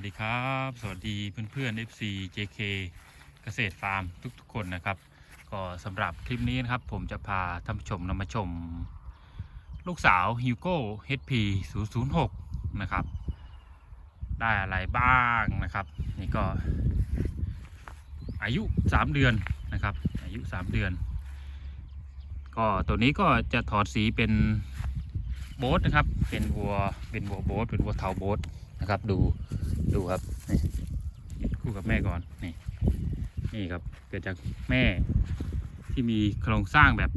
วัสดีครับ สวัสดีเพื่อนๆ FC JK เกษตรฟาร์มทุกๆคนนะครับ ก็สำหรับคลิปนี้นะครับ ผมจะพาท่านผู้ชมนำมาชม ลูกสาวฮิวโก้ HP 006 นะครับ ได้อะไรบ้างนะครับ นี่ก็ อายุ 3 เดือนนะครับ อายุ 3 เดือน ก็ตัวนี้ก็จะถอดสีเป็นโบ๊ทนะครับ เป็นวัวเป็นวัวโบ๊ทเป็นวัวเทาโบ๊ท นะครับ ดูดูครับนี่คู่กับแม่ก่อนนี่นี่ครับเกิดจากแม่ที่มีโครงสร้างแบบ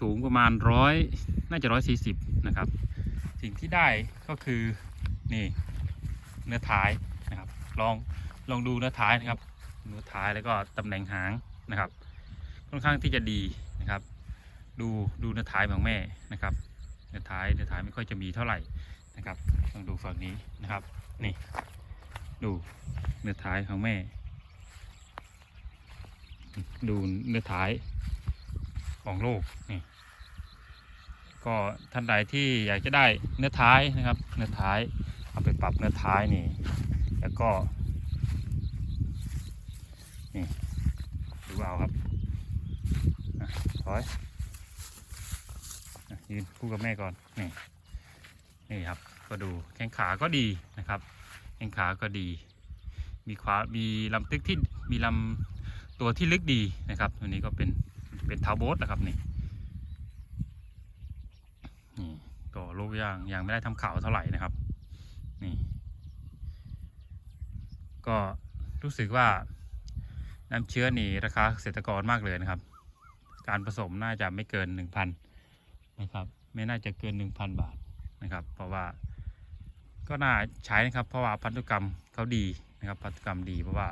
สูงประมาณร้อยน่าจะร้อยสี่สิบนะครับ สิ่งที่ได้ก็คือนี่เนื้อท้ายนะครับ ลองลองดูเนื้อท้ายนะครับเนื้อท้ายแล้วก็ตำแหน่งหางนะครับ ค่อนข้างที่จะดีนะครับ ดูดูเนื้อท้ายของแม่นะครับ เนื้อท้ายเนื้อท้ายไม่ค่อยจะมีเท่าไหร่นะครับลองดูฝั่งนี้นะครับ นี่ ดูเนื้อท้ายของแม่ ดูเนื้อท้ายของโลกนี่ก็ท่านใดที่อยากจะได้เนื้อท้ายนะครับ เนื้อท้ายเอาไปปรับเนื้อท้ายนี่ แล้วก็นี่ดูเอาครับอะถอย ยืนคู่กับแม่ก่อนนี่นี่ครับ ก็ดูแข้งขาก็ดีนะครับแข้งขาก็ดี มีขวามีลำตึกที่มีลำตัวที่ลึกดีนะครับตัวนี้ก็เป็นเป็นเท้าโบ๊ทนะครับนี่นี่ก็ลูกยางยังไม่ได้ทำข่าวเท่าไหร่นะครับนี่ก็รู้สึกว่าน้ำเชื้อนี่ราคาเกษตรกรมากเลยนะครับ การผสมน่าจะไม่เกิน 1,000 นะครับ ไม่น่าจะเกิน 1,000 บาทนะครับ เพราะว่าก็น่าใช้นะครับ เพราะว่าพันธุกรรมเขาดีนะครับพันธุกรรมดีเพราะว่า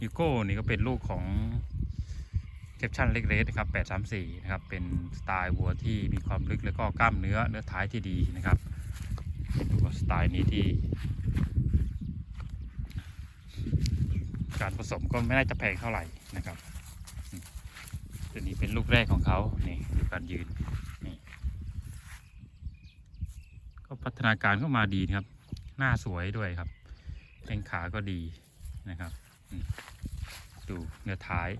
ฮิโก้นี่ก็เป็นลูกของแคปชั่นเล็กเรสนะครับ 834 นะครับ เป็นสไตล์วัวที่มีความลึกแล้วก็กล้ามเนื้อเนื้อท้ายที่ดีนะครับดูว่าสไตล์นี้ที่ การผสมก็ไม่น่าจะแพงเท่าไหร่นะครับ ตัวนี้เป็นลูกแรกของเขานี่ดูการยืนนี่ก็พัฒนาการก็มาดีครับ หน้าสวยด้วยครับแข้งขาก็ดีนะครับ ดูเนื้อท้าย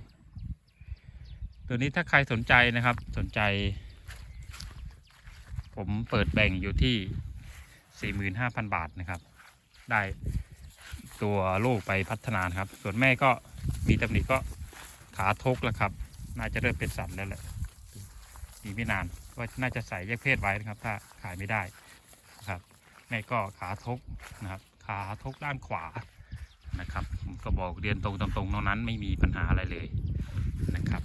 ตัวนี้ถ้าใครสนใจนะครับสนใจ ผมเปิดแบ่งอยู่ที่ 45,000 บาทนะครับ ได้ตัวลูกไปพัฒนานครับ ส่วนแม่ก็มีตำหนิก็ขาทกแล้วครับ น่าจะเริ่มเป็นสันแล้วแหละอีกไม่นานก็น่าจะใส่แยกเพศไว้นะครับ ถ้าขายไม่ได้นะครับแม่ก็ขาทกนะครับ ขาทกด้านขวานะครับผมก็บอกเรียนตรงตรงๆตรงนั้นไม่มีปัญหาอะไรเลยนะครับ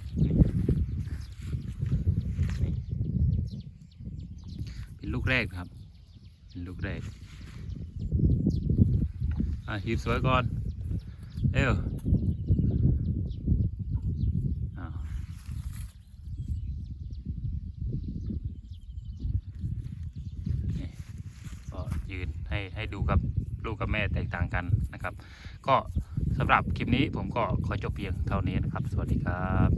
เป็นลูกแรกครับ เป็นลูกแรกอะหีบสวยก่อนเอ้วอ้าวนี่ก็ ยืนให้ให้ดูกับลูกกับแม่แตกต่างกันนะครับ ก็สำหรับคลิปนี้ผมก็ขอจบเพียงเท่านี้นะครับ สวัสดีครับ